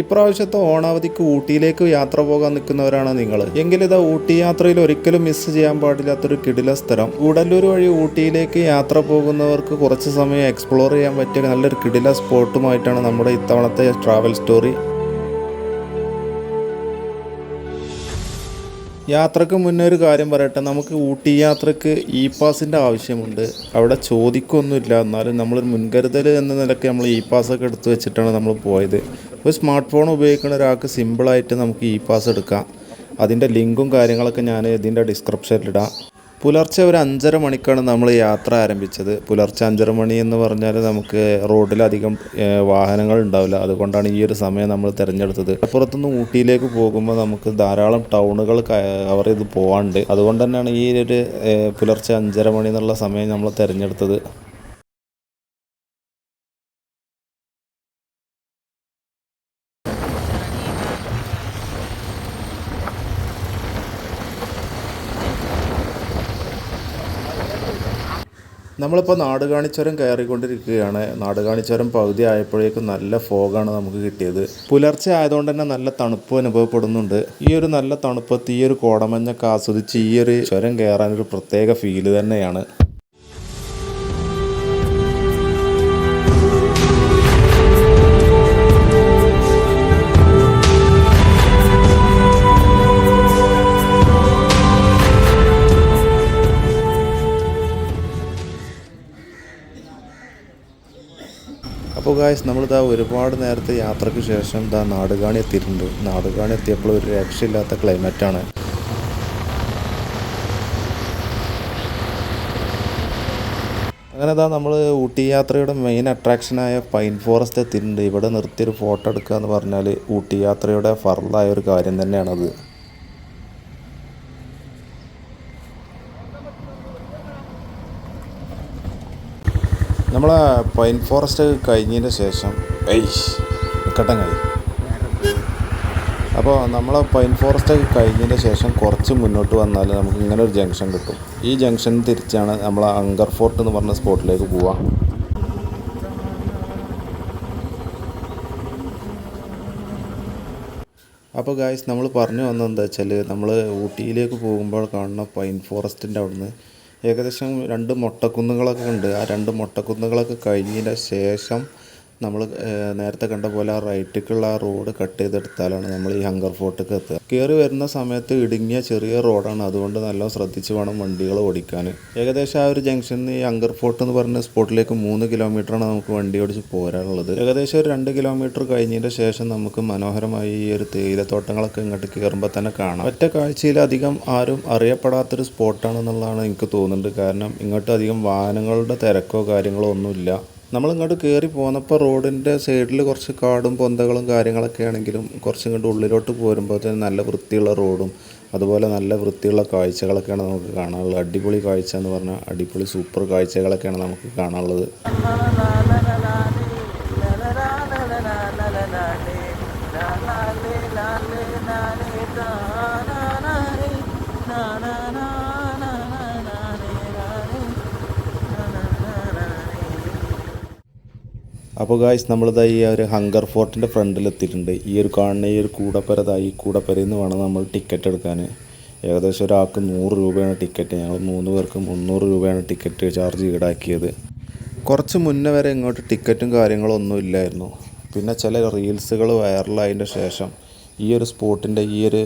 ഇപ്രാവശ്യത്തെ ഓണാവധിക്ക് ഊട്ടിയിലേക്ക് യാത്ര പോകാൻ നിൽക്കുന്നവരാണ് നിങ്ങൾ. എങ്കിലിത് ഊട്ടി യാത്രയിൽ ഒരിക്കലും മിസ് ചെയ്യാൻ പാടില്ലാത്തൊരു കിടില സ്ഥലം. കൂടല്ലൂർ വഴി ഊട്ടിയിലേക്ക് യാത്ര പോകുന്നവർക്ക് കുറച്ച് സമയം എക്സ്പ്ലോർ ചെയ്യാൻ പറ്റിയ നല്ലൊരു കിടില സ്പോട്ടുമായിട്ടാണ് നമ്മുടെ ഇത്തവണത്തെ ട്രാവൽ സ്റ്റോറി യാത്രയ്ക്ക് മുന്നേ ഒരു കാര്യം പറയട്ടെ. നമുക്ക് ഊട്ടി യാത്രയ്ക്ക് ഇ പാസിന്റെ ആവശ്യമുണ്ട്. അവിടെ ചോദിക്കൊന്നുമില്ല. എന്നാലും നമ്മളൊരു മുൻകരുതൽ എന്ന നിലയ്ക്ക് നമ്മൾ ഇ പാസ്സൊക്കെ എടുത്തു വെച്ചിട്ടാണ് നമ്മൾ പോയത്. ഒരു സ്മാർട്ട് ഫോൺ ഉപയോഗിക്കുന്ന ഒരാൾക്ക് സിമ്പിളായിട്ട് നമുക്ക് ഇ പാസ് എടുക്കാം. അതിന്റെ ലിങ്കും കാര്യങ്ങളൊക്കെ ഞാൻ ഇതിന്റെ ഡിസ്ക്രിപ്ഷനിലിടാം പുലർച്ചെ ഒരു അഞ്ചര മണിക്കാണ് നമ്മൾ യാത്ര ആരംഭിച്ചത്. പുലർച്ചെ അഞ്ചര മണി എന്ന് പറഞ്ഞാൽ നമുക്ക് റോഡിലധികം വാഹനങ്ങൾ ഉണ്ടാവില്ല. അതുകൊണ്ടാണ് ഈ ഒരു സമയം നമ്മൾ തിരഞ്ഞെടുത്തത്. അപ്പുറത്തുനിന്ന് ഊട്ടിയിലേക്ക് പോകുമ്പോൾ നമുക്ക് ധാരാളം ടൗണുകൾ കവർ ചെയ്ത് പോകാണ്ട് അതുകൊണ്ട് തന്നെയാണ് ഈ ഒരു പുലർച്ചെ അഞ്ചര മണി എന്നുള്ള സമയം നമ്മൾ തിരഞ്ഞെടുത്തത്. നമ്മളിപ്പോൾ നാടുകാണിച്ചുരം കയറിക്കൊണ്ടിരിക്കുകയാണ്. നാടുകാണിച്ചുരം പകുതി ആയപ്പോഴേക്കും നല്ല ഫോഗാണ് നമുക്ക് കിട്ടിയത്. പുലർച്ചെ ആയതുകൊണ്ട് തന്നെ നല്ല തണുപ്പ് അനുഭവപ്പെടുന്നുണ്ട്. ഈ ഒരു നല്ല തണുപ്പത്ത് ഈ ഒരു കോടമഞ്ഞൊക്കെ ആസ്വദിച്ച് ഈ ഒരു ചുരം കയറാനൊരു പ്രത്യേക ഫീൽ തന്നെയാണ്. അപ്പോൾ ഗായ്സ് നമ്മളിതാ ഒരുപാട് നേരത്തെ യാത്രയ്ക്ക് ശേഷം ഇതാ നാടുകാണി എത്തിയിട്ടുണ്ട്. നാടുകാണി എത്തിയപ്പോൾ ഒരു രക്ഷയില്ലാത്ത ക്ലൈമറ്റാണ് അങ്ങനെ ഇതാ നമ്മൾ ഊട്ടി യാത്രയുടെ മെയിൻ അട്രാക്ഷനായ പൈൻ ഫോറസ്റ്റ് എത്തിയിട്ടുണ്ട്. ഇവിടെ നിർത്തിയൊരു ഫോട്ടോ എടുക്കുക എന്ന് പറഞ്ഞാൽ ഊട്ടി യാത്രയുടെ ഫറലായ ഒരു കാര്യം തന്നെയാണത്. നമ്മളെ പൈൻ ഫോറസ്റ്റ് കഴിഞ്ഞതിന് ശേഷം ഐഷ് നിൽക്കട്ടെ കഴി അപ്പോൾ നമ്മൾ പൈൻ ഫോറസ്റ്റ് കഴിഞ്ഞതിന് ശേഷം കുറച്ച് മുന്നോട്ട് വന്നാൽ നമുക്ക് ഇങ്ങനെ ഒരു ജംഗ്ഷൻ കിട്ടും. ഈ ജംഗ്ഷൻ തിരിച്ചാണ് നമ്മൾ അങ്കർ ഫോർട്ട് എന്ന് പറഞ്ഞ സ്പോട്ടിലേക്ക് പോവാം അപ്പോൾ ഗായ്സ് നമ്മൾ പറഞ്ഞു വന്നത് എന്താ വെച്ചാൽ നമ്മൾ ഊട്ടിയിലേക്ക് പോകുമ്പോൾ കാണുന്ന പൈൻ ഫോറസ്റ്റിന്റെ അവിടുന്ന് ഏകദേശം രണ്ട് മൊട്ടക്കുന്നുകളൊക്കെ ഉണ്ട്. ആ രണ്ട് മൊട്ടക്കുന്നുകളൊക്കെ കഴിഞ്ഞതിന്റെ ശേഷം നമ്മൾ നേരത്തെ കണ്ട പോലെ ആ റൈറ്റിക്കുള്ള ആ റോഡ് കട്ട് ചെയ്തെടുത്താലാണ് നമ്മൾ ഈ ഹങ്കർ ഫോർട്ടിക്ക് എത്തുക. കയറി വരുന്ന സമയത്ത് ഇടുങ്ങിയ ചെറിയ റോഡാണ്. അതുകൊണ്ട് നല്ല ശ്രദ്ധിച്ച് വേണം വണ്ടികൾ ഓടിക്കാൻ. ഏകദേശം ആ ഒരു ജംഗ്ഷനിൽ ഈ ഹങ്കർ ഫോർട്ട് എന്ന് പറഞ്ഞ സ്പോട്ടിലേക്ക് മൂന്ന് കിലോമീറ്ററാണ് നമുക്ക് വണ്ടി ഓടിച്ച് പോരാനുള്ളത്. ഏകദേശം ഒരു രണ്ട് കിലോമീറ്റർ കഴിഞ്ഞതിന്റെ ശേഷം നമുക്ക് മനോഹരമായി ഈ ഒരു തേയിലത്തോട്ടങ്ങളൊക്കെ ഇങ്ങോട്ട് കയറുമ്പോൾ തന്നെ കാണാം. ഒറ്റ കാഴ്ചയിലധികം ആരും അറിയപ്പെടാത്തൊരു സ്പോട്ടാണെന്നുള്ളതാണ് എനിക്ക് തോന്നുന്നുണ്ട്. കാരണം ഇങ്ങോട്ട് അധികം വാഹനങ്ങളുടെ തിരക്കോ കാര്യങ്ങളോ ഒന്നുമില്ല. നമ്മൾ ഇങ്ങോട്ട് കയറി പോന്നപ്പോൾ റോഡിന്റെ സൈഡിൽ കുറച്ച് കാടും പൊന്തകളും കാര്യങ്ങളൊക്കെ ആണെങ്കിലും കുറച്ച് ഇങ്ങോട്ട് ഉള്ളിലോട്ട് പോരുമ്പോൾ നല്ല വൃത്തിയുള്ള റോഡും അതുപോലെ നല്ല വൃത്തിയുള്ള കാഴ്ചകളൊക്കെയാണ് നമുക്ക് കാണാനുള്ളത് അടിപൊളി കാഴ്ച എന്ന് പറഞ്ഞാൽ അടിപൊളി സൂപ്പർ കാഴ്ചകളൊക്കെയാണ് നമുക്ക് കാണാനുള്ളത് അപ്പോൾ ഗായ്സ് നമ്മളിതാ ഈ ഒരു ഹങ്കർ ഫോർട്ടിന്റെ ഫ്രണ്ടിലെത്തിയിട്ടുണ്ട് ഈ ഒരു കാണുന്ന ഈ ഒരു കൂടപ്പരതാ ഈ കൂടപ്പരയിൽ നിന്ന് വേണം നമ്മൾ ടിക്കറ്റ് എടുക്കാൻ ഏകദേശം ഒരാൾക്ക് നൂറ് രൂപയാണ് ടിക്കറ്റ് ഞങ്ങൾ മൂന്ന് പേർക്ക് മുന്നൂറ് രൂപയാണ് ടിക്കറ്റ് ചാർജ് ഈടാക്കിയത്. കുറച്ച് മുന്നേ വരെ ഇങ്ങോട്ട് ടിക്കറ്റും കാര്യങ്ങളൊന്നും ഇല്ലായിരുന്നു. പിന്നെ ചില റീൽസുകൾ വൈറലായതിന്റെ ശേഷം ഈ ഒരു സ്പോട്ടിന്റെ ഈ ഒരു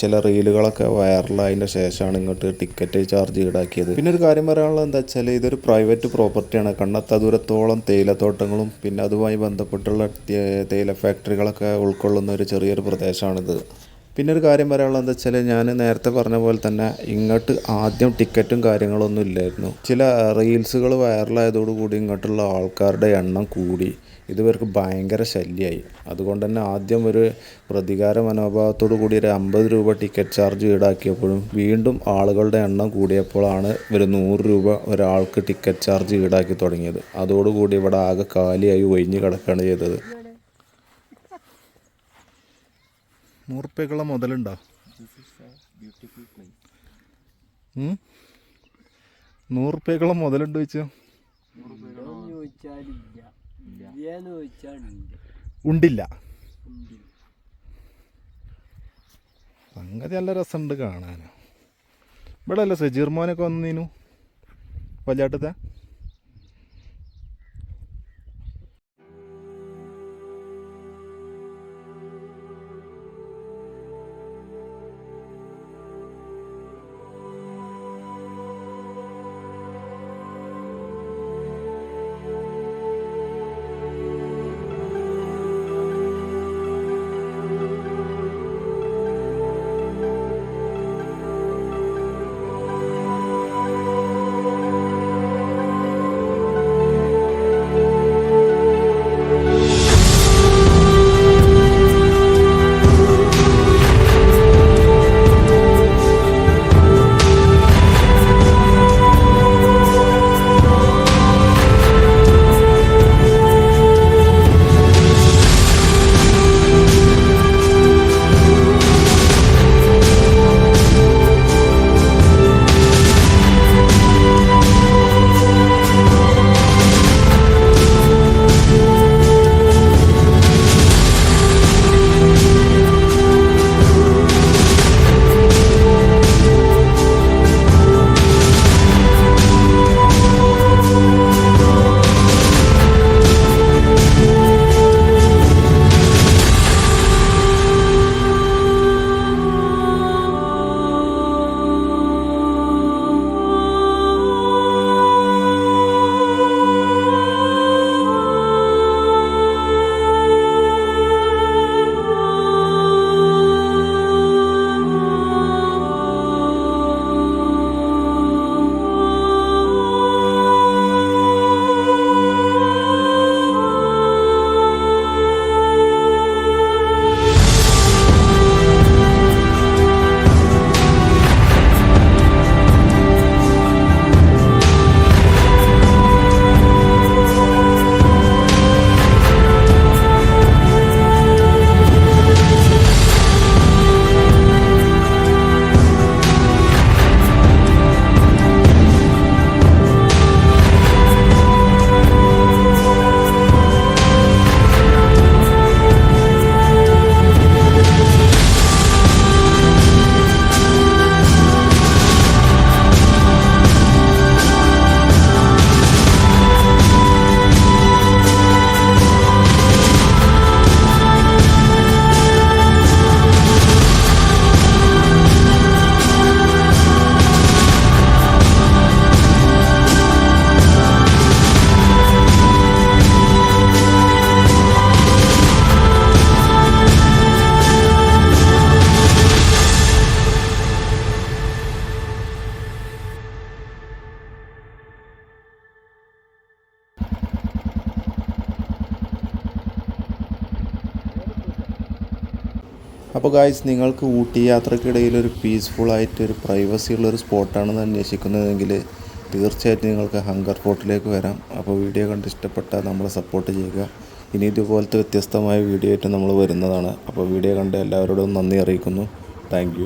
ചില റീലുകളൊക്കെ വൈറലായതിന്റെ ശേഷമാണ് ഇങ്ങോട്ട് ടിക്കറ്റ് ചാർജ് ഈടാക്കിയത്. പിന്നെ ഒരു കാര്യം പറയാനുള്ളത് എന്താ വെച്ചാൽ ഇതൊരു പ്രൈവറ്റ് പ്രോപ്പർട്ടിയാണ്. കണ്ണത്ത ദൂരത്തോളം തേയിലത്തോട്ടങ്ങളും പിന്നെ അതുമായി ബന്ധപ്പെട്ടുള്ള തേയില ഫാക്ടറികളൊക്കെ ഉൾക്കൊള്ളുന്ന ഒരു ചെറിയൊരു പ്രദേശമാണിത്. പിന്നെ ഒരു കാര്യം പറയാനുള്ളത് എന്താ വെച്ചാൽ ഞാൻ നേരത്തെ പറഞ്ഞ പോലെ തന്നെ ഇങ്ങോട്ട് ആദ്യം ടിക്കറ്റും കാര്യങ്ങളൊന്നും ഇല്ലായിരുന്നു. ചില റീൽസുകൾ വൈറലായതോടുകൂടി ഇങ്ങോട്ടുള്ള ആൾക്കാരുടെ എണ്ണം കൂടി. ഇതുവർക്ക് ഭയങ്കര ശല്യമായി അതുകൊണ്ട് തന്നെ ആദ്യം ഒരു പ്രതികാര മനോഭാവത്തോടു കൂടി ഒരു അമ്പത് രൂപ ടിക്കറ്റ് ചാർജ് ഈടാക്കിയപ്പോഴും വീണ്ടും ആളുകളുടെ എണ്ണം കൂടിയപ്പോഴാണ് ഒരു നൂറ് രൂപ ഒരാൾക്ക് ടിക്കറ്റ് ചാർജ് ഈടാക്കി തുടങ്ങിയത്. അതോടുകൂടി ഇവിടെ ആകെ കാലിയായി ഒഴിഞ്ഞു കിടക്കുകയാണ് ചെയ്തത്. നൂറുപ്യക്കുള്ള മുതലുണ്ടോ? നൂറുപ്യക്കുള്ള മുതലുണ്ട് വെച്ചോ ചോദിച്ചാലില്ല. ഉണ്ടില്ല. സംഗതി നല്ല രസമുണ്ട് കാണാൻ ഇവിടെ അല്ല സജീർമോനൊക്കെ വന്നീനു? വല്ലാട്ടത്തെ അപ്പോൾ ഗായ്സ് നിങ്ങൾക്ക് ഊട്ടി യാത്രക്കിടയിൽ ഒരു പീസ്ഫുൾ ആയിട്ട് ഒരു പ്രൈവസി ഉള്ളൊരു സ്പോട്ടാണെന്ന് അന്വേഷിക്കുന്നതെങ്കിൽ തീർച്ചയായിട്ടും നിങ്ങൾക്ക് ഹങ്കർ ഫോർട്ടിലേക്ക് വരാം. അപ്പോൾ വീഡിയോ കണ്ട് ഇഷ്ടപ്പെട്ടാൽ നമ്മളെ സപ്പോർട്ട് ചെയ്യുക. ഇനി ഇതുപോലത്തെ വ്യത്യസ്തമായ വീഡിയോ ആയിട്ട് നമ്മൾ വരുന്നതാണ്. അപ്പോൾ വീഡിയോ കണ്ട് എല്ലാവരോടും നന്ദി അറിയിക്കുന്നു. താങ്ക്